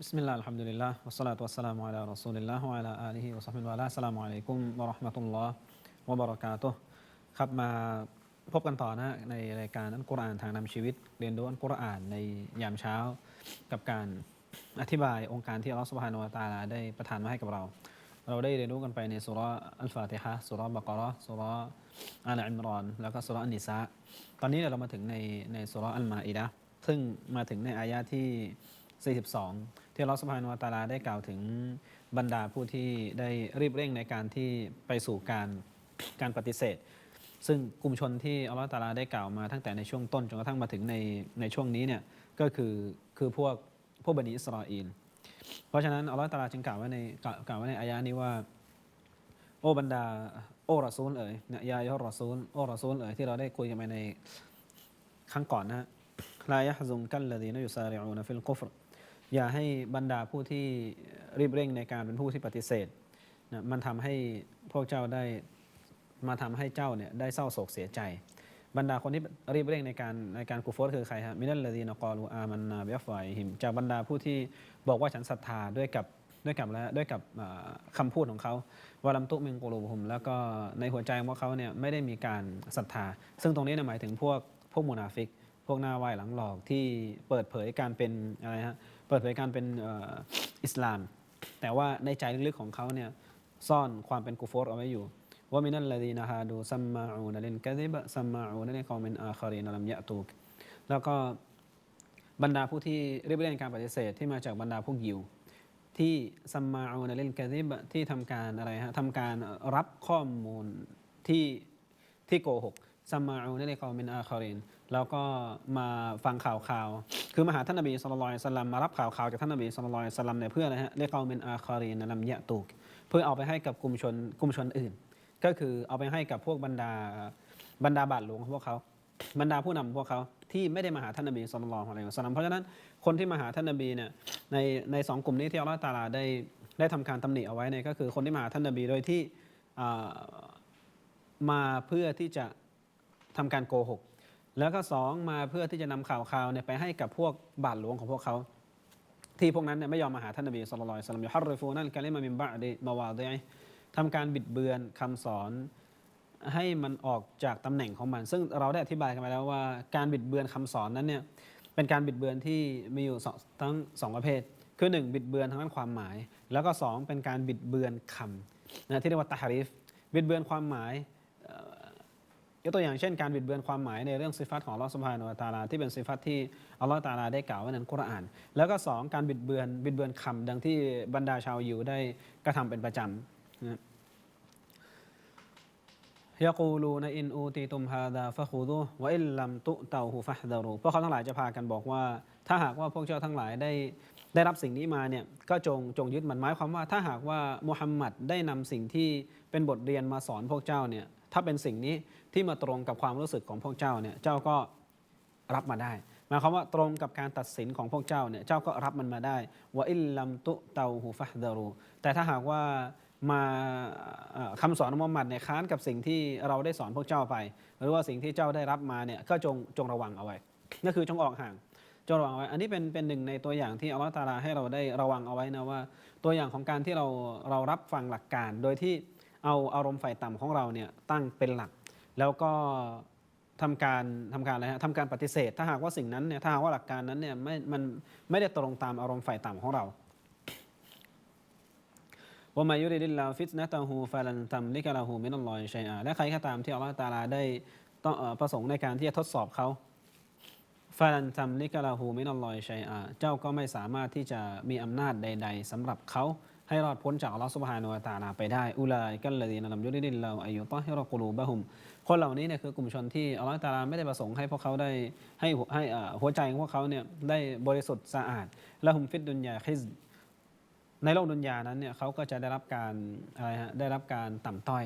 Bismillah, alhamdulillah, wassalatu wassalamu ala rasulillah wa ala alihi wa sahbihi wa ala salamu alaikum wa rahmatullah wa barakatuh ครับมาพบกันต่อนะในรายการอันกุรอานทางนำชีวิต เรียนรู้อันกุรอานในยามเช้า กับการอธิบายองค์การที่อัลลอฮฺสุบฮานุวาตาลาได้ประทานมาให้กับเรา เราได้เรียนรู้กันไปในสุราอัลฟาติฮะสุราบะกรอสุราอัลอิมรอน แล้วก็สุราอันนิซะตอนนี้เรามาถึงในในสุราอัลมาอิดะซึ่งมาถึงในอายะที่ 42 ที่ลอสุบฮานาตาลาได้กล่าวถึงบรรดาผู้ที่ได้รีบเร่งในการที่ไปสู่การการปฏิเสธ ซึ่งกลุ่มชนที่อัลลอฮฺตาลาได้กล่าวมาตั้งแต่ในช่วงต้นจนกระทั่งมาถึงในในช่วงนี้เนี่ยก็คือคือพวกพวกบันิอิสราเอลเพราะฉะนั้นอัลลอฮฺตาลาจึงกล่าวไว้ในกล่าวไว้ในอายะนี้ว่า โอ้บรรดาโอ้รอซูลเอ๋ยเนี่ยยายอรอซูลโอ้รอซูลเอ๋ยที่เราได้คุยกันไปในครั้งก่อนนะฮะลายะฮซุงกัลลดีนยุซาริอูนฟิลกุฟร อย่าให้บรรดาผู้ที่รีบเร่งในการเป็นผู้ที่ปฏิเสธนะมันทำให้พวกเจ้าได้มาทำให้เจ้าเนี่ยได้เศร้าโศกเสียใจ บรรดาคนที่รีบเร่งในการในการกุฟรคือใครฮะมินัลลดีนกอลูอามันนาเบียฟอยหิมจากบรรดาผู้ที่บอกว่าฉันศรัทธาด้วยกับด้วยกับและด้วยกับอ่าคำพูดของเขาวาลัมตุมิงกูลูบุม แล้วก็ในหัวใจของพวกเขาเนี่ยไม่ได้มีการศรัทธา ซึ่งตรงนี้เนี่ยหมายถึงพวกพวกมุนาฟิก พวกหน้าไหวหลังหลอกที่เปิดเผยการเป็นอะไรฮะ เปิดเผยการเป็นอ,อิสลาม แต่ว่าในใจลึกๆของเขาเนี่ยซ่อนความเป็นกุฟอรเอาไว้อยู่ว่ามินัลลดีนะฮาดูซัมมาอูนลินกะซิบะซัมมาอูนลินกอมินอาคารีนลัมยะตูกแล้วก็บรรดาผู้ที่เรียบเรียงการปฏิเสธที่มาจากบรรดาพวกยิว ที่ซัมมาอูนลินกะซิบะที่ทำการอะไรฮะทำการรับข้อมูลที่ที่โกหก ซัมมาอูนลินกอมินอาคารีนแล้วก็มาฟังข่าวข่าว คือมาหาท่านนบีสุลต่านสลัมมารับข่าวข่าวจากท่านนบีสุลต่านสลัมเนี่ยเพื่ออะฮะเรียกอาเป็นอาคารีนลัมยะตูก เพื่อเอาไปให้กับกลุ่มชนกลุ่มชนอื่น ก็คือเอาไปให้กับพวกบรรดาบรรดาบาทหลวงของพวกเขาบรรดาผู้นำของพวกเขาที่ไม่ได้มาหาท่านนบีสุลต่านอะไรของสลัมเพราะฉะนั้นคนที่มาหาท่านนบีเนี่ยในในสองกลุ่มนี้ที่อัลลอฮฺตาลาได้ได้ทำการตำหนิเอาไว้เนี่ยก็คือคนที่มาหาท่านนบีโดยที่อ่ามาเพื่อที่จะ ทำการโกหก แล้วก็สองมาเพื่อที่จะนำข่าวข่าวเนี่ยไปให้กับพวกบาทหลวงของพวกเขา ที่พวกนั้นเนี่ยไม่ยอมมาหาท่านนบีสุลต่านสลัมยูฮัรริฟูนัลกะลิมามินบะดีมาวาดีทำการบิดเบือนคำสอนให้มันออกจากตำแหน่งของมัน ซึ่งเราได้อธิบายกันไปแล้วว่าการบิดเบือนคำสอนนั้นเนี่ยเป็นการบิดเบือนที่มีอยู่ทั้งสองประเภท คือหนึ่งบิดเบือนทางด้านความหมาย แล้วก็สองเป็นการบิดเบือนคำนะที่เรียกว่าตาฮาริฟบิดเบือนความหมาย ยกตัวอย่างเช่นการบิดเบือนความหมายในเรื่องสิฟัตของอัลลอฮฺสุบฮานุอัตาลาที่เป็นสิฟัตที่อัลลอฮฺตาลาได้กล่าวไว้ในคุราน แล้วก็ 2 การบิดเบือนบิดเบือนคำดังที่บรรดาชาวยิวได้กระทำเป็นประจำนะยากูลูนอินอูตีตุมฮาดาฟะคูดูวอิลลัมตุเตาหูฟะดารูพวกเขาทั้งหลายจะพากันบอกว่า ถ้าหากว่าพวกเจ้าทั้งหลายได้ได้รับสิ่งนี้มาเนี่ยก็จงจงยึดมันหมายความว่า ถ้าหากว่ามุฮัมมัดได้นำสิ่งที่เป็นบทเรียนมาสอนพวกเจ้าเนี่ย ถ้าเป็นสิ่งนี้ที่มาตรงกับความรู้สึกของพวกเจ้าเนี่ยเจ้าก็รับมาได้หมายความว่าตรงกับการตัดสินของพวกเจ้าเนี่ยเจ้าก็รับมันมาได้ว่าอิลลัมตุเตาหูฟะดารูแต่ถ้าหากว่ามาเอ่อคำสอนมุฮัมมัดเนี่ยค้านกับสิ่งที่เราได้สอนพวกเจ้าไป หรือว่าสิ่งที่เจ้าได้รับมาเนี่ยก็จงจงระวังเอาไว้ก็คือจงออกห่างจงระวังไว้ อันนี้เป็นเป็นหนึ่งในตัวอย่างที่อัลลอฮฺตาลาให้เราได้ระวังเอาไว้นะว่า ตัวอย่างของการที่เราเรารับฟังหลักการโดยที่ เอาอารมณ์ฝ่ายต่ำของเราเนี่ยตั้งเป็นหลัก แล้วก็ทำการทำการอะไรฮะทำการปฏิเสธ ถ้าหากว่าสิ่งนั้นเนี่ยถ้าหากว่าหลักการนั้นเนี่ยไม่มันไม่ได้ตรงตามอารมณ์ฝ่ายต่ำของเราว่ามายุริดิลลาฟิตนะตาหูฟาลันตัมลิกะลาหูมินัลลอฮิชัยอาและใครก็ตามที่อัลลอฮฺตาลาได้ต้องประสงค์ในการที่จะทดสอบเขาฟาลันตัมลิกะลาหูมินัลลอฮิชัยอาเจ้าก็ไม่สามารถที่จะมีอำนาจใด ๆสำหรับเขา ให้รอดพ้นจากอัลลอฮฺซุบฮานุวะตาลาไปได้อุลายกัลลดีนลัมยุริดิลลาอายุต้อฮิรกุลูบะฮุม คนเหล่านี้เนี่ยคือกลุ่มชนที่อัลลอฮฺตาลาไม่ได้ประสงค์ให้พวกเขาได้ให้ให้หัวใจของพวกเขาเนี่ยได้บริสุทธิ์สะอาดและฮุมฟิดดุนยาคิซในโลกดุนยานั้นเนี่ยเขาก็จะได้รับการอะไรฮะได้รับการต่ำต้อย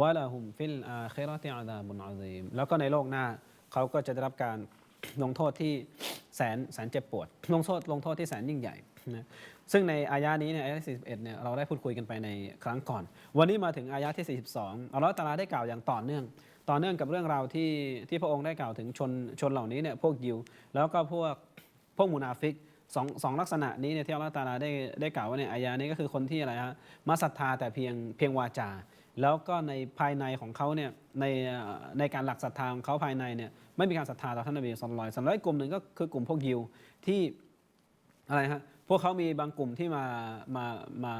วะละหุมฟิลอาคิเราะติอาดาบุนอาซีมแล้วก็ในโลกหน้าเขาก็จะได้รับการ ลงโทษที่แสนแสนเจ็บปวด ลงโทษลงโทษที่แสนยิ่งใหญ่นะซึ่งในอายะนี้เนี่ยอายะที่41เนี่ยเราได้พูดคุยกันไปในครั้งก่อน วันนี้มาถึงอายะที่ 42อัลลอฮฺตาลาได้กล่าวอย่างต่อเนื่อง ต่อเนื่องกับเรื่องราวที่ที่พระองค์ได้กล่าวถึงชนชนเหล่านี้เนี่ยพวกยิว แล้วก็พวกพวกมุนาฟิกสองสองลักษณะนี้เนี่ยที่อัลลอฮฺตาลาได้ได้กล่าวว่าในอายะนี้ก็คือคนที่อะไรฮะมาศรัทธาแต่เพียงเพียงวาจา แล้วก็ในภายในของเขาเนี่ยในในการหลักศรัทธาของเขาภายในเนี่ยไม่มีการศรัทธาต่อท่านนบีสุลต่านสำหรับกลุ่มหนึ่งก็คือกลุ่มพวกยิวที่อะไรฮะพวกเขามีบางกลุ่มที่มามามา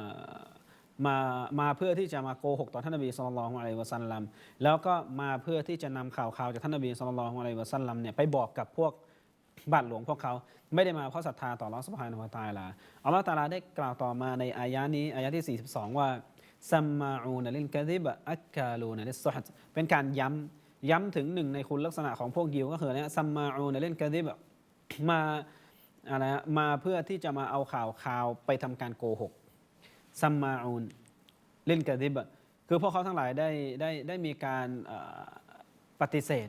มามาเพื่อที่จะมาโกหกต่อท่านนบีสุลต่านของอะลัยวะสัลลัมแล้วก็มาเพื่อที่จะนำข่าวข่าวจากท่านนบีสุลต่านของอะลัยวะสัลลัมเนี่ยไปบอกกับพวกบาทหลวงพวกเขาไม่ได้มาเพราะศรัทธาต่ออัลอฮฺสุบฮานะฮูวตะอาลาอัลลอฮฺตาลาได้กล่าวต่อมาในอายะนี้อายะที่ 42 ว่า ซัมมาอูนลิลกะดิบอักกาลูนลิสซุฮัตเป็นการย้ำย้ำถึงหนึ่งในคุณลักษณะของพวกยิวก็คือเนี่ยซัมมาอูนลิลกะดิบะมาอะไรฮะมาเพื่อที่จะมาเอาข่าวข่าวไปทำการโกหกซัมมาอูนลิลกะดิบะคือพวกเขาทั้งหลายได้ได้ได้มีการปฏิเสธ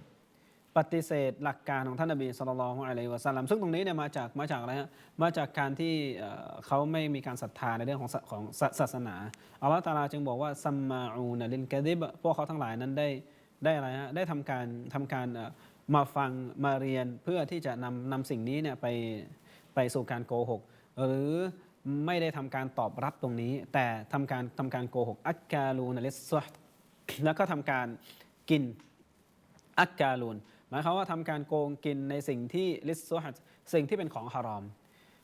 ปฏิเสธหลักการของท่านนบีสุลต่านละฮ์อะลัยวะสัลลัมซึ่งตรงนี้เนี่ยมาจากมาจากอะไรฮะมาจากการที่เขาไม่มีการศรัทธาในเรื่องของของศาสนาอัลลอฮฺตาลาจึงบอกว่าซัมมาอูนลินกะดิบพวกเขาทั้งหลายนั้นได้ได้อะไรฮะได้ทำการทำการมาฟังมาเรียนเพื่อที่จะนำนำสิ่งนี้เนี่ยไปไปสู่การโกหก หรือไม่ได้ทำการตอบรับตรงนี้ แต่ทำการทำการโกหกอักกาลูนลิสซแล้วก็ทำการกินอักกาลูน หมายความว่าทำการโกงกินในสิ่งที่ลิสซุฮัดสิ่งที่เป็นของฮารอม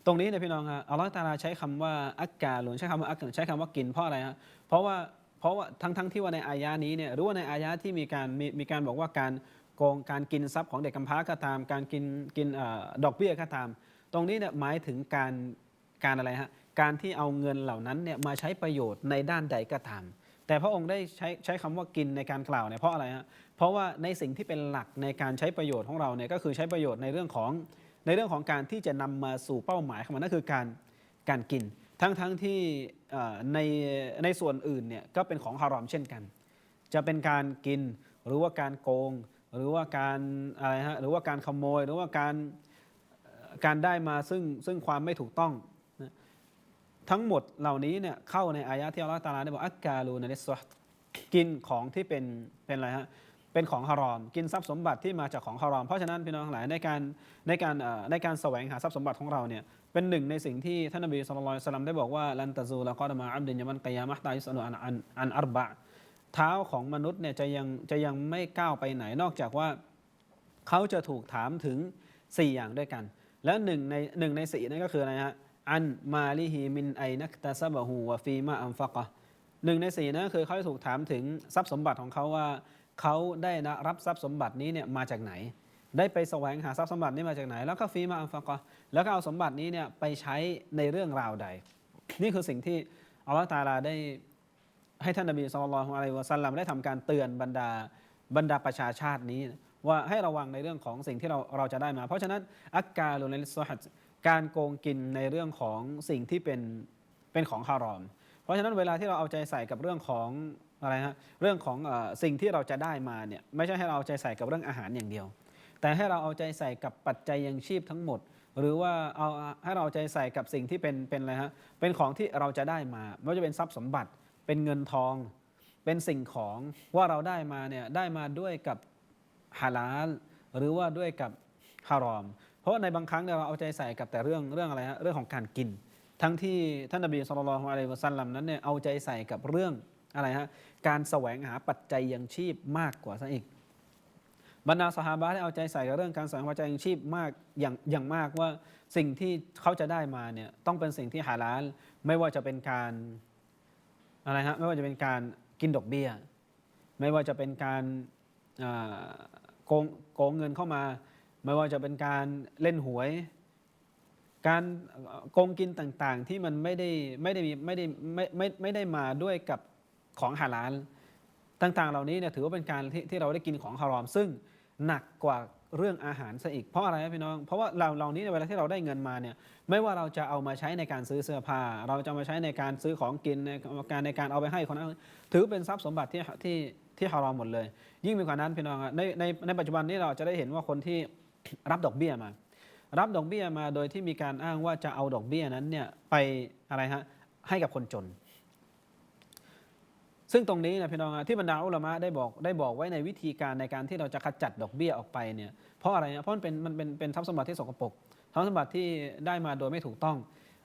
ตรงนี้เนี่ยพี่น้องฮะอัลลอฮฺตาลาใช้คำว่าอักกาลูนใช้คำว่าอักใช้คำว่ากินเพราะอะไรฮะเพราะว่าเพราะว่าทั้งทั้งที่ว่าในอายะนี้เนี่ยหรือว่าในอายะที่มีการมีมีการบอกว่าการโกงการกินทรัพย์ของเด็กกำพร้าก็ตาม การกินกินอดอกเบี้ยก็ตาม ตรงนี้เนี่ยหมายถึงการการอะไรฮะการที่เอาเงินเหล่านั้นเนี่ยมาใช้ประโยชน์ในด้านใดก็ตาม แต่พระองค์ได้ใช้ใช้คำว่ากินในการกล่าวเนี่ยเพราะอะไรฮะ เพราะว่าในสิ่งที่เป็นหลักในการใช้ประโยชน์ของเราเนี่ยก็คือใช้ประโยชน์ในเรื่องของในเรื่องของการที่จะนำมาสู่เป้าหมายของมันนั่นคือการการกิน ทั้งทั้งที่ในในส่วนอื่นเนี่ยก็เป็นของฮารอมเช่นกัน จะเป็นการกินหรือว่าการโกง หรือว่าการอะไรฮะหรือว่าการขโมย หรือว่าการการได้มาซึ่งซึ่งความไม่ถูกต้องทั้งหมดเหล่านี้เนี่ยเข้าในอายะที่อัลลอฮฺตาลาได้บอกอักกาลูนลิสซฮ์กินของที่เป็นเป็นอะไรฮะ เป็นของฮารอม กินทรัพย์สมบัติที่มาจากของฮารอม เพราะฉะนั้นพี่น้องทั้งหลายในการในการในการแสวงหาทรัพย์สมบัติของเราเนี่ยเป็นหนึ่งในสิ่งที่ท่านนบีสุลต่านสลัมได้บอกว่าลันตะซูละกอดมาอับดินยามันกยามะตายุสอนุอันอันอันอัรบะเท้าของมนุษย์เนี่ยจะยังจะยังไม่ก้าวไปไหนนอกจากว่าเขาจะถูกถามถึง 4 อย่างด้วยกัน และหนึ่งในหนึ่งในสี่นั่นก็คืออะไรฮะอันมาลิฮีมินไอนักตาซาบะฮูวะฟีมาอัมฟักะหนึ่งในสี่นั่นก็คือเขาจะถูกถามถึงทรัพย์สมบัติของเขาว่า เขาได้นะรับทรัพย์สมบัตินี้เนี่ยมาจากไหน ได้ไปแสวงหาทรัพย์สมบัตินี้มาจากไหน แล้วก็ฟีมาอัมฟักะแล้วก็เอาสมบัตินี้เนี่ยไปใช้ในเรื่องราวใด นี่คือสิ่งที่อัลลอฮฺตาลาได้ให้ท่านนบีสุลต่านอะลัยวะสัลลัมได้ทำการเตือนบรรดาบรรดาประชาชาตินี้ ว่าให้ระวังในเรื่องของสิ่งที่เราเราจะได้มา เพราะฉะนั้นอักกาลุนลิสฮัดการโกงกินในเรื่องของสิ่งที่เป็นเป็นของฮารอม เพราะฉะนั้นเวลาที่เราเอาใจใส่กับเรื่องของ อะไรฮะเรื่องของอสิ่งที่เราจะได้มาเนี่ยไม่ใช่ให้เราเอาใจใส่กับเรื่องอาหารอย่างเดียว แต่ให้เราเอาใจใส่กับปัจจัยยังชีพทั้งหมด หรือว่าเอาให้เราเอาใจใส่กับสิ่งที่เป็นเป็นอะไรฮะเป็นของที่เราจะได้มาไม่ว่าจะเป็นทรัพย์สมบัติเป็นเงินทอง เป็นสิ่งของว่าเราได้มาเนี่ยได้มาด้วยกับฮาลาลหรือว่าด้วยกับฮารอม เพราะในบางครั้งเนี่ยเราเอาใจใส่กับแต่เรื่องเรื่องอะไรฮะเรื่องของการกิน ทั้งที่ท่านนบีสุลต่านอะลัยวะสัลลัมนั้นเนี่ยเอาใจใส่กับเรื่อง อะไรฮะการแสวงหาปัจจัยยังชีพมากกว่าซะอีกบรรดาสหาบะห์ได้เอาใจใส่กับเรื่องการแสวงปัจจัยยังชีพมากอย่างอย่างมากว่าสิ่งที่เขาจะได้มาเนี่ยต้องเป็นสิ่งที่ฮาลาลไม่ว่าจะเป็นการอะไรฮะไม่ว่าจะเป็นการกินดอกเบี้ย ไม่ว่าจะเป็นการโกงโกงเงินเข้ามา ไม่ว่าจะเป็นการเล่นหวย การโกงกินต่างๆที่มันไม่ได้ไม่ได้มีไม่ได้ไม่ไม่ไม่ได้มาด้วยกับ ของฮาลาลต่างๆ เหล่านี้เนี่ยถือว่าเป็นการที่ที่เราได้กินของฮารอม ซึ่งหนักกว่าเรื่องอาหารซะอีก เพราะอะไรพี่น้อง เพราะว่าเราเหล่านี้เนี่ยเวลาที่เราได้เงินมาเนี่ย ไม่ว่าเราจะเอามาใช้ในการซื้อเสื้อผ้า เราจะมาใช้ในการซื้อของกิน ในการในการเอาไปให้คนนั้น ถือเป็นทรัพย์สมบัติที่ที่ที่ฮารอมหมดเลย ยิ่งไปกว่านั้นพี่น้องอะในในในปัจจุบันนี้เราจะได้เห็นว่าคนที่รับดอกเบี้ยมา รับดอกเบี้ยมาโดยที่มีการอ้างว่าจะเอาดอกเบี้ยนั้นเนี่ยไปอะไรฮะให้กับคนจน ซึ่งตรงนี้นะพี่น้องที่บรรดาอุลามะได้บอกได้บอกไว้ในวิธีการในการที่เราจะขจัดดอกเบี้ยออกไปเนี่ยเพราะอะไรนะเพราะมันเป็นมันเป็นเป็นทรัพย์สมบัติที่สกปรกทรัพย์สมบัติที่ได้มาโดยไม่ถูกต้อง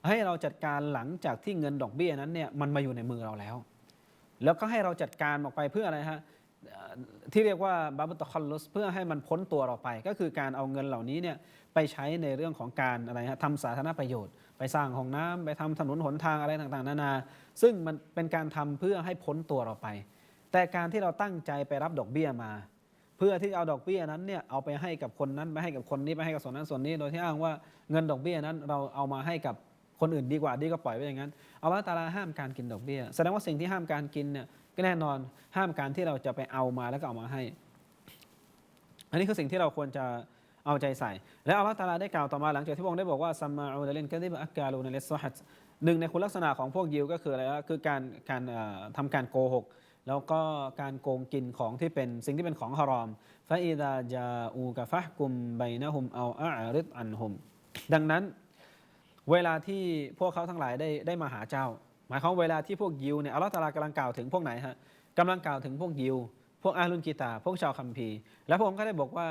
ให้เราจัดการหลังจากที่เงินดอกเบี้ยนั้นเนี่ยมันมาอยู่ในมือเราแล้ว แล้วก็ให้เราจัดการออกไปเพื่ออะไรฮะที่เรียกว่าบาบุตคอลลุสเพื่อให้มันพ้นตัวเราไป ก็คือการเอาเงินเหล่านี้เนี่ยไปใช้ในเรื่องของการอะไรฮะทำสาธารณประโยชน์ ไปสร้างห้องน้ำไปทำถนนหนทางอะไรต่างๆ นานา ซึ่งมันเป็นการทำเพื่อให้พ้นตัวเราไป แต่การที่เราตั้งใจไปรับดอกเบี้ยมา เพื่อที่จะเอาดอกเบี้ยนั้นเนี่ยเอาไปให้กับคนนั้นไปให้กับคนนี้ไปให้กับส่วนนั้นส่วนนี้ โดยที่อ้างว่าเงินดอกเบี้ยนั้นเราเอามาให้กับคนอื่นดีกว่าดีก็ปล่อยไว้อย่างนั้นเอาละตาลาห้ามการกินดอกเบี้ย แสดงว่าสิ่งที่ห้ามการกินเนี่ยก็แน่นอนห้ามการที่เราจะไปเอามาแล้วก็เอามาให้ อันนี้คือสิ่งที่เราควรจะ เอาใจใส่ และอัลลอฮฺตาลาได้กล่าวต่อมาหลังจากที่พระองค์ได้บอกว่าซัมมาอูดะลินกะดิบอักกาลูนเลสซฮัดหนึ่งในคุณลักษณะของพวกยิวก็คืออะไรวะคือการการทำการโกหก แล้วก็การโกงกินของที่เป็นสิ่งที่เป็นของฮารอมฟาอิดาจาอูกะฟะกุมไบนะฮุมเอาอาริดอันฮุมดังนั้นเวลาที่พวกเขาทั้งหลายได้ได้มาหาเจ้า หมายความเวลาที่พวกยิวเนี่ยอัลลอฮฺตาลากำลังกล่าวถึงพวกไหนฮะกำลังกล่าวถึงพวกยิว พวกอาลุนกีตา พวกชาวคัมภีร์ แล้วพระองค์ก็ได้บอกว่า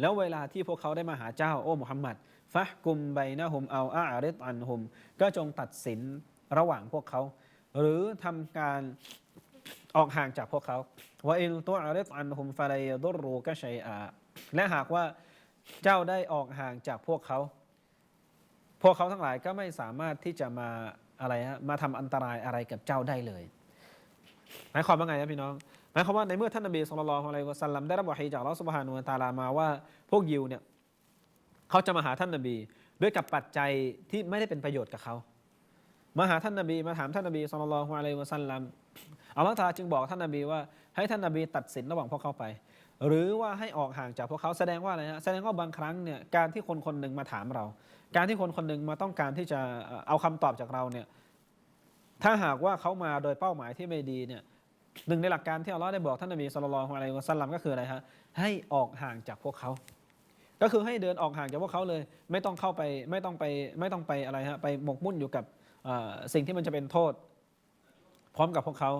แล้วเวลาที่พวกเขาได้มาหาเจ้าโอ้มุฮัมมัดฟะกุมไบนะฮุมเอาอาริดอันฮุม ก็จงตัดสินระหว่างพวกเขา หรือทำการออกห่างจากพวกเขาว่าอินตัวอาริดอันฮุมฟาไลยดุรูกะชัยอาและหากว่าเจ้าได้ออกห่างจากพวกเขา พวกเขาทั้งหลายก็ไม่สามารถที่จะมาอะไรฮะมาทำอันตรายอะไรกับเจ้าได้เลยหมายความว่าไงนะพี่น้อง มายความว่าในเมื่อท่านนบีสุลต่านอะลัยวะสัลลัมได้รับวะฮีจากลอสุบฮานุวะตาลามาว่าพวกยิวเนี่ยเขาจะมาหาท่านนบี ด้วยกับปัจจัยที่ไม่ได้เป็นประโยชน์กับเขามาหาท่านนบีมาถามท่านนบีสุลต่านอะลัยวะสัลลัมอัลลอฮฺตาจึงบอกท่านนบีว่าให้ท่านนบีตัดสินระหว่างพวกเขาไป หรือว่าให้ออกห่างจากพวกเขาแสดงว่าอะไรฮะแสดงว่าบางครั้งเนี่ยการที่คนคนหนึ่งมาถามเรา การที่คนคนหนึ่งมาต้องการที่จะเอ่อเอาคำตอบจากเราเนี่ยถ้าหากว่าเขามาโดยเป้าหมายที่ไม่ดีเนี่ย หนึ่งในหลักการที่อัลลอฮ์ได้บอกท่านนบีสุลต่านอะลัยวะสัลลัมก็คืออะไรฮะให้ออกห่างจากพวกเขา ก็คือให้เดินออกห่างจากพวกเขาเลย ไม่ต้องเข้าไปไม่ต้องไปไม่ต้องไปอะไรฮะไปหมกมุ่นอยู่กับสิ่งที่มันจะเป็นโทษ พร้อมกับพวกเขา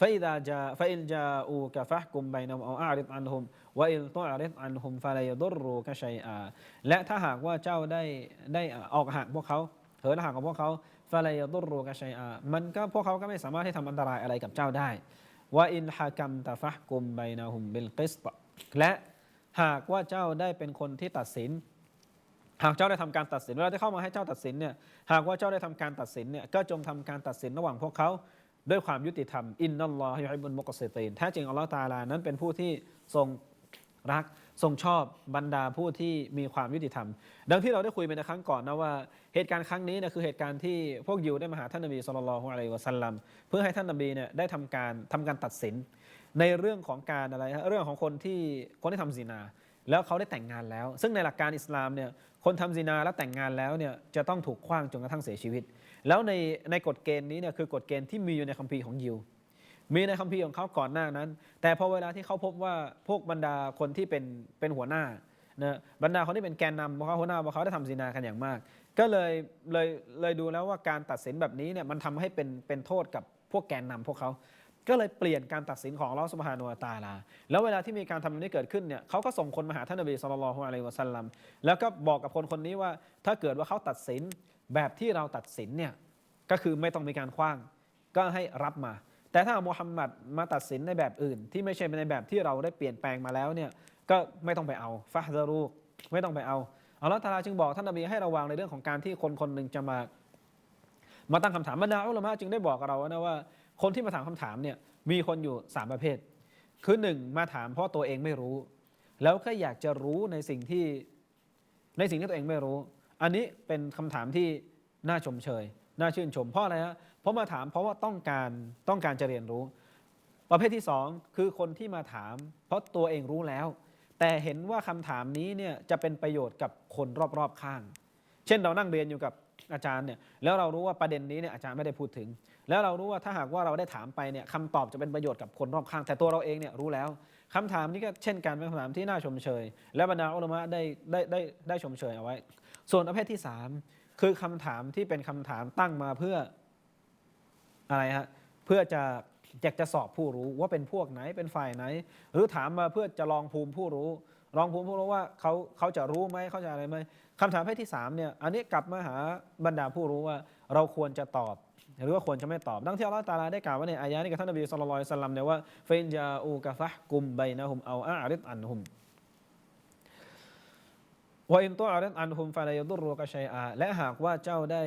ฟาอิดาจาฟาอินจาอูกะฟะกุมไบนะฮุมเอาอาริดอันฮุมวอินตุอาริดอันฮุมฟาลายดุรูกะชัยอาและถ้าหากว่าเจ้าได้ได้ออกห่างพวกเขาเหินห่างกับพวกเขา ฟาลายดุรรูกะชัยอามันก็พวกเขาก็ไม่สามารถที่ทำอันตรายอะไรกับเจ้าได้วะอินฮะกัมตะฟะกุมไบนะฮุมบิลกิสตและหากว่าเจ้าได้เป็นคนที่ตัดสิน หากเจ้าได้ทำการตัดสินเวลาที่เข้ามาให้เจ้าตัดสินเนี่ยหากว่าเจ้าได้ทำการตัดสินเนี่ยก็จงทำการตัดสินระหว่างพวกเขาด้วยความยุติธรรมอินนัลลอฮิยุฮิบุลมุกสิตีนแท้จริงอัลลอฮฺตาลานั้นเป็นผู้ที่ทรงรัก ทรงชอบบรรดาผู้ที่มีความยุติธรรม ดังที่เราได้คุยไปในครั้งก่อนนะว่าเหตุการณ์ครั้งนี้นี่ยคือเหตุการณ์ที่พวกยิวได้มาหาท่านนบีสุลต่านละฮ์อะลัยฮิวะสัลลัมเพื่อให้ท่านนบีเนี่ยได้ทำการทำการตัดสิน ในเรื่องของการอะไรเรื่องของคนที่คนที่ทำซินา แล้วเขาได้แต่งงานแล้ว ซึ่งในหลักการอิสลามเนี่ยคนทำซินาแล้วแต่งงานแล้วเนี่ยจะต้องถูกขว้างจนกระทั่งเสียชีวิต แล้วในในกฎเกณฑ์นี้เนี่ยคือกฎเกณฑ์ที่มีอยู่ในคัมภีร์ของยิว มีในคัมภีร์ของเขาก่อนหน้านั้น แต่พอเวลาที่เขาพบว่าพวกบรรดาคนที่เป็นเป็นหัวหน้านะบรรดาคนที่เป็นแกนนำพวกเขาหัวหน้าพวกเขาได้ทำซินากันอย่างมาก ก็เลยเลยเลยดูแล้วว่าการตัดสินแบบนี้เนี่ยมันทำให้เป็นเป็นโทษกับพวกแกนนำพวกเขา ก็เลยเปลี่ยนการตัดสินของลอสุบฮานุวตาลา แล้วเวลาที่มีการทำแบบนี้เกิดขึ้นเนี่ยเขาก็ส่งคนมาหาท่านนบีสุลต่านละฮ์อะลัยฮิวะสัลลัมแล้วก็บอกกับคนคนนี้ว่าถ้าเกิดว่าเขาตัดสินแบบที่เราตัดสินเนี่ยก็คือไม่ต้องมีการคว้าง ก็ให้รับมา แต่ถ้ามุฮัมมัดมาตัดสินในแบบอื่น ที่ไม่ใช่ในแบบที่เราได้เปลี่ยนแปลงมาแล้วเนี่ยก็ไม่ต้องไปเอาฟาฮซารูไม่ต้องไปเอาอัลลอฮฺตะอาลาจึงบอกท่านนบีให้ระวังในเรื่องของการที่คนคนหนึ่งจะมา มาตั้งคำถามบรรดาอุลามะจึงได้บอกกับเรานะว่า คนที่มาถามคำถามเนี่ยมีคนอยู่สามประเภท คือหนึ่งมาถามเพราะตัวเองไม่รู้ แล้วก็อยากจะรู้ในสิ่งที่ในสิ่งที่ตัวเองไม่รู้ อันนี้เป็นคำถามที่น่าชมเชย น่าชื่นชมเพราะอะไรฮะ เพราะมาถามเพราะว่าต้องการต้องการจะเรียนรู้ ประเภทที่สองคือคนที่มาถาม เพราะตัวเองรู้แล้ว แต่เห็นว่าคำถามนี้เนี่ยจะเป็นประโยชน์กับคนรอบๆข้าง เช่นเรานั่งเรียนอยู่กับอาจารย์เนี่ยแล้วเรารู้ว่าประเด็นนี้เนี่ยอาจารย์ไม่ได้พูดถึง แล้วเรารู้ว่าถ้าหากว่าเราได้ถามไปเนี่ยคำตอบจะเป็นประโยชน์กับคนรอบข้าง แต่ตัวเราเองเนี่ยรู้แล้วคำถามนี้ก็เช่นกันเป็นคำถามที่น่าชมเชย และบรรดาอุลามะได้ได้ได้ได้ชมเชยเอาไว้ ส่วนประเภทที่สามคือคำถามที่เป็นคำถามตั้งมาเพื่อ อะไรฮะเพื่อจะอยากจะสอบผู้รู้ว่าเป็นพวกไหนเป็นฝ่ายไหน หรือถามมาเพื่อจะลองภูมิผู้รู้รองภูมิผู้รู้ว่าเขาเขาจะรู้ไหมเขาจะอะไรไหมคำถามเพศที่สามเนี่ยอันนี้กลับมาหาบรรดาผู้รู้ว่าเราควรจะตอบ หรือว่าควรจะไม่ตอบ ดังที่อัลลอฮฺตาลาได้กล่าวไว้ในอายะนี้กับท่านนบีสุลต่านสัลลัมเนี่ยว่าเฟนจาอูกะฟะกุมไบนะฮุมเอาอาริดอันฮุมวะอินตัวอาริดอันฮุมฟาลายดุรุกะชัยอาและหากว่าเจ้าได้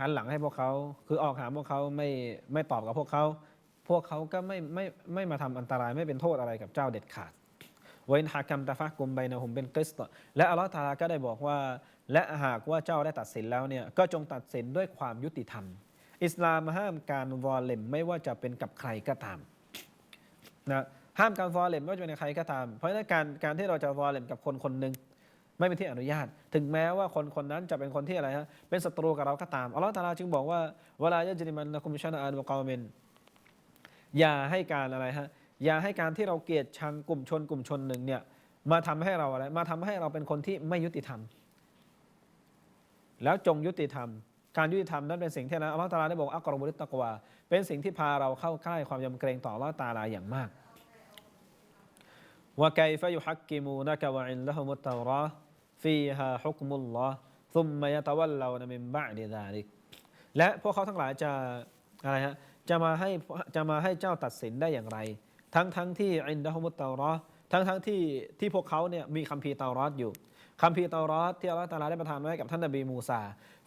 หันหลังให้พวกเขา คือออกหาพวกเขาไม่ไม่ตอบกับพวกเขา พวกเขาก็ไม่ไม่ไม่มาทำอันตรายไม่เป็นโทษอะไรกับเจ้าเด็ดขาดเว้นหากัมตะฟะกุมไบนะฮุมเป็นกิสต์และอัลลอฮฺตาลาก็ได้บอกว่า และหากว่าเจ้าได้ตัดสินแล้วเนี่ยก็จงตัดสินด้วยความยุติธรรม อิสลามห้ามการวอลเลมไม่ว่าจะเป็นกับใครก็ตามนะห้ามการวอลเลมไม่ว่าจะเป็นใครก็ตาม เพราะฉะนั้นการการที่เราจะวอลเลมกับคนคนหนึ่ง ไม่เป็นที่อนุญาต ถึงแม้ว่าคนคนนั้นจะเป็นคนที่อะไรฮะเป็นศัตรูกับเราก็ตามอัลลอฮฺตาลาจึงบอกว่าเวลายะจริมันนะคุมชนะอันวะกอเมนอย่าให้การอะไรฮะอย่าให้การที่เราเกลียดชังกลุ่มชนกลุ่มชนหนึ่งเนี่ยมาทำให้เราอะไรมาทำให้เราเป็นคนที่ไม่ยุติธรรม แล้วจงยุติธรรม การยุติธรรมนั้นเป็นสิ่งที่นะอัลลอฮฺตาลาได้บอกอักรบุริตตะกวา เป็นสิ่งที่พาเราเข้าใกล้ความยำเกรงต่ออัลลอฮฺตาลาอย่างมากว่าไกฟะยุฮักกิมูนะกะวะอินละฮุมุตตะราะ ฟีฮาฮุกมุลลอฮ์ซุมมะยตะวัลลานะมินบะดิซาลิกและพวกเขาทั้งหลายจะอะไรฮะจะมาให้จะมาให้เจ้าตัดสินได้อย่างไร ทั้งทั้งที่อินดะฮุมุตตะเราะห์ทั้งทั้งที่ที่พวกเขาเนี่ยมีคัมภีร์เตารอดอยู่คัมภีร์เตารอดที่อัลลอฮฺตาลาได้ประทานไว้กับท่านนบีมูซา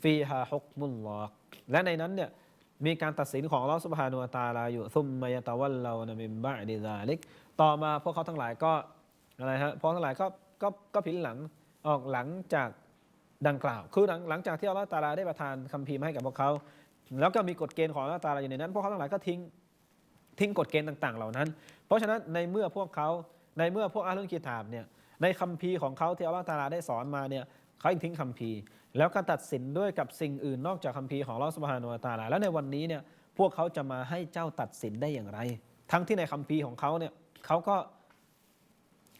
ฟีฮาฮุกมุลลอฮ์และในนั้นเนี่ยมีการตัดสินของอัลลอฮฺสุบฮานุตาลาอยู่ซุมมายตะวัลลานะมินบะดิซาลิกต่อมาพวกเขาทั้งหลายก็อะไรฮะพวกทั้งหลายก็ก็ก็ผินหลัง ออกหลังจากดังกล่าว คือหลังหลังจากที่อัลลอฮฺตาลาได้ประทานคัมภีร์มาให้กับพวกเขา แล้วก็มีกฎเกณฑ์ของอัลลอฮฺตาลาอยู่ในนั้น พวกเขาทั้งหลายก็ทิ้งทิ้งกฎเกณฑ์ต่าง ๆ เหล่านั้น เพราะฉะนั้นในเมื่อพวกเขาในเมื่อพวกอาลุนกิตาบเนี่ยในคัมภีร์ของเขาที่อัลลอฮฺตาลาได้สอนมาเนี่ยเขายังทิ้งคัมภีร์ แล้วก็ตัดสินด้วยกับสิ่งอื่นนอกจากคัมภีร์ของอัลลอฮฺสุบฮานุวตาลาแล้วในวันนี้เนี่ยพวกเขาจะมาให้เจ้าตัดสินได้อย่างไร ทั้งที่ในคัมภีร์ของเขาเนี่ยเขาก็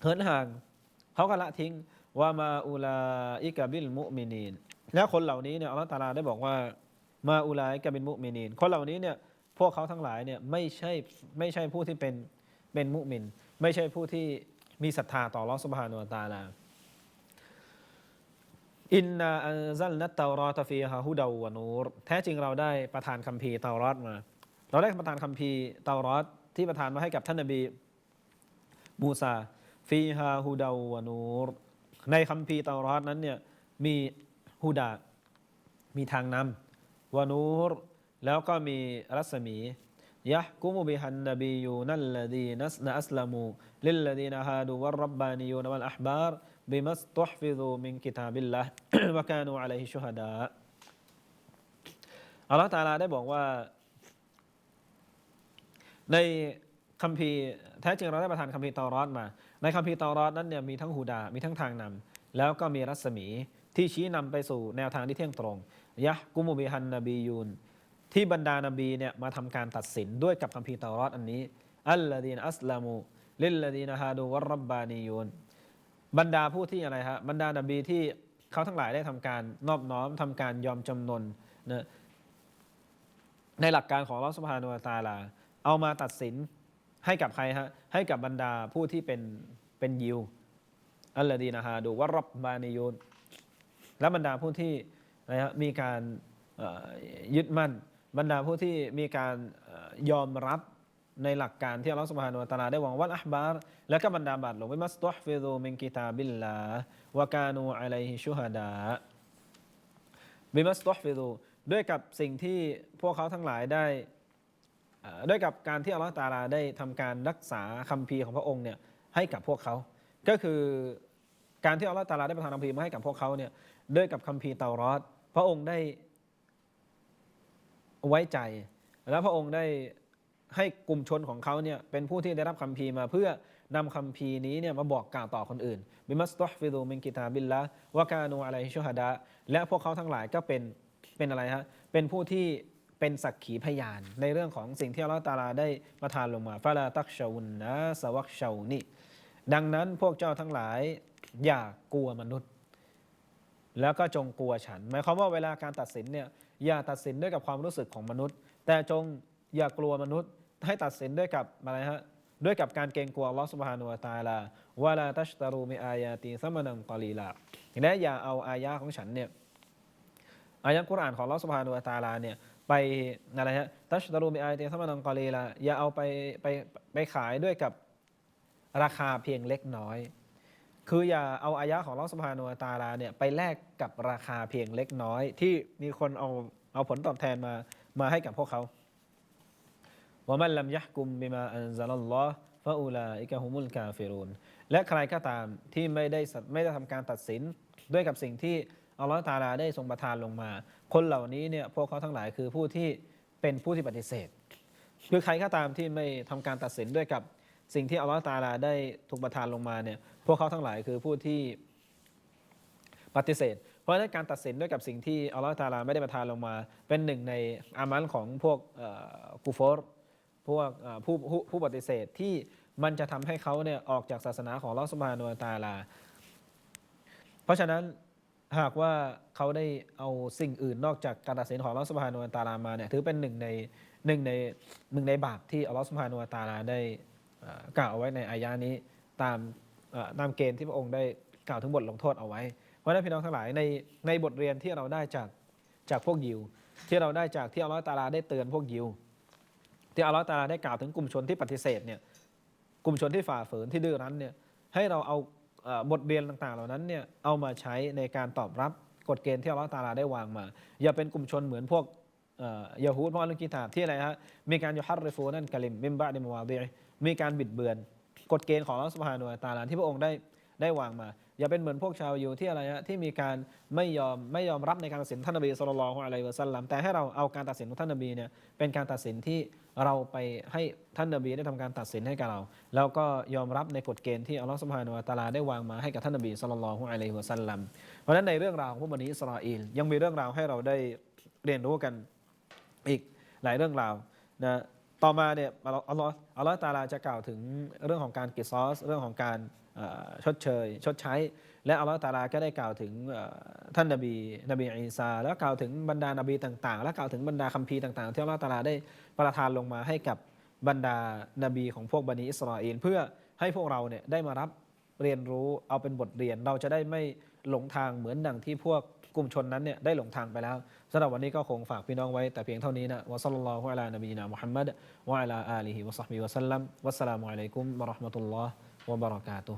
เหินห่างเขาก็ละทิ้ง ว่ามาอุลาอิกะบิลมุมินีนแล้วคนเหล่านี้เนี่ยอัลลอฮฺตาลาได้บอกว่ามาอุลาอิกะบิลมุมินีนคนเหล่านี้เนี่ยพวกเขาทั้งหลายเนี่ยไม่ใช่ไม่ใช่ผู้ที่เป็นเป็นมุมิน ไม่ใช่ผู้ที่มีศรัทธาต่อลอสุบฮานุตาลาอินนาอันซัลนัตเตารอตฟีฮาฮุดาวนูรแท้จริงเราได้ประทานคัมภีร์เตารอดมา เราได้ประทานคัมภีร์เตารอดที่ประทานมาให้กับท่านนบีมูซาฟีฮาฮุดาวนูร ในคัมภีร์เตารอดนั้นเนี่ยมีฮูดา มีทางนำวะนูรแล้วก็มีรัศมียะกุมุบิฮันนบียูนัลลดีนัสนอัสลามูลิลลดีนฮาดูวัรรับบานียูนวัลอัฮบาร์บิมัสตุฮฟิซูมินกิตาบิลละวะกานูอะลัยฮิชุฮดาอัลลอฮฺตาลาได้บอกว่า ในคัมภีร์แท้จริงเราได้ประทานคัมภีร์เตารอดมา ในคัมภีร์ตารอดนั้นเนี่ยมีทั้งฮูดา มีทั้งทางนำแล้วก็มีรัศมีที่ชี้นำไปสู่แนวทางที่เที่ยงตรงยะกุมุบิฮันนบียูนที่บรรดานบีเนี่ยมาทำการตัดสินด้วยกับคัมภีร์ตารอดอันนี้อัลลดีนอัสลามูลิลลดีนฮาดูวัรรับบานียูนบรรดาผู้ที่อะไรฮะบรรดานบีที่เขาทั้งหลายได้ทำการนอบน้อมทำการยอมจำนนนะในหลักการของลอสพานุตาลา เอามาตัดสิน ให้กับใครฮะให้กับบรรดาผู้ที่เป็นเป็นยิวอัลลอดีนะฮาดูว่ารับบานิยูนและบรรดาผู้ที่อะฮะมีการยึดมั่น บรรดาผู้ที่มีการยอมรับในหลักการที่อัลลอฮฺสุบฮานุวะตาลาได้วังวัลอัฮบาร์และก็บรรดาบัตรหลงไปมัสตุฮฟิซูมินกิตาบิลลาวะกานูอะลัยฮิชุฮดาบิมัสตุฮฟิซูด้วยกับสิ่งที่พวกเขาทั้งหลายได้ ด้วยกับการที่อัลลอฮฺตาลาได้ทำการรักษาคัมภีร์ของพระองค์เนี่ยให้กับพวกเขา ก็คือการที่อัลลอฮฺตาลาได้ประทานคัมภีร์มาให้กับพวกเขาเนี่ยด้วยกับคัมภีร์เตารอดพระองค์ได้ไว้ใจ แล้วพระองค์ได้ให้กลุ่มชนของเขาเนี่ยเป็นผู้ที่ได้รับคัมภีร์มาเพื่อนำคัมภีร์นี้เนี่ยมาบอกกล่าวต่อคนอื่นบิมัสตุฮฟิดูมินกิตาบิลละวะกานูอะลัยฮิชุฮดะและพวกเขาทั้งหลายก็เป็นเป็นอะไรฮะเป็นผู้ที่ เป็นสักขีพยาน ในเรื่องของสิ่งที่อัลลอฮฺตาลาได้ประทานลงมาฟาลาตักชาวุนะสวักชาวนีดังนั้นพวกเจ้าทั้งหลาย อย่ากลัวมนุษย์ แล้วก็จงกลัวฉัน หมายความว่าเวลาการตัดสินเนี่ยอย่าตัดสินด้วยกับความรู้สึกของมนุษย์ แต่จงอย่ากลัวมนุษย์ ให้ตัดสินด้วยกับอะไรฮะด้วยกับการเกรงกลัวลอสุบานุตาลาวาลาตัชตารูมีอายาตีสัมมนังกอลีลาและอย่าเอาอายาของฉันเนี่ยอายะกุรอานของลอสุบานุตาลาเนี่ย ไปอะไรฮะตัชตารูบีอาเตยสมานังกอลีละอย่าเอาไปไปไปขายด้วยกับราคาเพียงเล็กน้อย คืออย่าเอาอายะของลอสพานัวตาลาเนี่ยไปแลกกับราคาเพียงเล็กน้อย ที่มีคนเอาเอาผลตอบแทนมามาให้กับพวกเขาว่ามันลำยะกุมบิมาอันซาลลอฟะอูลาอิกะฮุมุลกาฟิรูนและใครก็ตามที่ไม่ได้ไม่ได้ทำการตัดสินด้วยกับสิ่งที่อัลลอฮฺตาลาได้ทรงประทานลงมา คนเหล่านี้เนี่ยพวกเขาทั้งหลายคือผู้ที่เป็นผู้ที่ปฏิเสธ คือใครก็ตามที่ไม่ทำการตัดสินด้วยกับสิ่งที่อัลลอฮฺตาลาได้ถูกประทานลงมาเนี่ยพวกเขาทั้งหลายคือผู้ที่ปฏิเสธ เพราะฉะนั้นการตัดสินด้วยกับสิ่งที่อัลลอฮฺตาลาไม่ได้ประทานลงมา เป็นหนึ่งในอามัลของพวกกูฟอร์พวกผู้ผู้ผู้ปฏิเสธที่มันจะทำให้เขาเนี่ยออกจากศาสนาของลอสบานุตาลา เพราะฉะนั้น หากว่าเขาได้เอาสิ่งอื่นนอกจากการตัดสินของลอสบานุตาลามาเนี่ยถือเป็นหนึ่งในหนึ่งในหนึ่งในบาปที่อัลลอฮฺสุบฮานุวะตาลาได้กล่าวเอาไว้ในอายานี้ตามตามเกณฑ์ที่พระองค์ได้กล่าวถึงบทลงโทษเอาไว้ เพราะนั้นพี่น้องทั้งหลายในในบทเรียนที่เราได้จากจากพวกยิว ที่เราได้จากที่อัลลอฮฺตาลาได้เตือนพวกยิว ที่อัลลอฮฺตาลาได้กล่าวถึงกลุ่มชนที่ปฏิเสธเนี่ยกลุ่มชนที่ฝ่าฝืนที่ดื้อรั้นเนี่ยให้เราเอา บทเรียนต่างๆ เหล่านั้นเนี่ยเอามาใช้ในการตอบรับกฎเกณฑ์ที่อัลลอฮฺตาลาได้วางมา อย่าเป็นกลุ่มชนเหมือนพวกเอ่อยาฮูดพวกอัลกิตาบที่อะไรฮะมีการยุฮัรริฟูนั่นกะลิมมิมบะดิมวาดีมีการบิดเบือน กฎเกณฑ์ของอัลลอฮฺสุบฮานุวะตาลาที่พระองค์ได้ ได้วางมา อย่าเป็นเหมือนพวกชาวอยิวที่อะไรฮะที่มีการไม่ยอมไม่ยอมรับในการตัดสินท่านนบีสุลต่านละฮ์อะลัยฮิวะสัลลัมแต่ให้เราเอาการตัดสินของท่านนบีเนี่ยเป็นการตัดสินที่เราไปให้ท่านนบีได้ทำการตัดสินให้กับเรา แล้วก็ยอมรับในกฎเกณฑ์ที่อัลลอฮฺสุบฮานุวะตาลาได้วางมาให้กับท่านนบีสุลต่านละฮ์อะลัยฮิวะสัลลัมเพราะฉะนั้นในเรื่องราวของพวกบันิอิสราเอลยังมีเรื่องราวให้เราได้เรียนรู้กันอีกหลายเรื่องราวนะต่อมาเนี่ยอัลลอฮ์อัลลอฮ์ตาลาจะกล่าวถึงเรื่องของการกิซอส เรื่องของการ ชดเชย ชดใช้ และอัลลอฮฺตาลาก็ได้กล่าวถึงท่านนบีนบีอีสาแล้วกล่าวถึงบรรดานบีต่างๆ และกล่าวถึงบรรดาคัมภีร์ต่างๆ ที่อัลลอฮฺตาลาได้ประทานลงมาให้กับบรรดานบีของพวกบันิอิสราเอลเพื่อให้พวกเราเนี่ยได้มารับเรียนรู้เอาเป็นบทเรียนเราจะได้ไม่หลงทางเหมือนดังที่พวกกลุ่มชนนั้นเนี่ยได้หลงทางไปแล้วสำหรับวันนี้ก็คงฝากพี่น้องไว้แต่เพียงเท่านี้นะวะซัลลัลลอฮุอะลานบีนะมุฮัมมัดวะอะลาอาลีฮิวะซัฮบิวะสัลลัมวัสสลามุอะลัยกุมวะเราะห์มะตุลลอฮ์ ว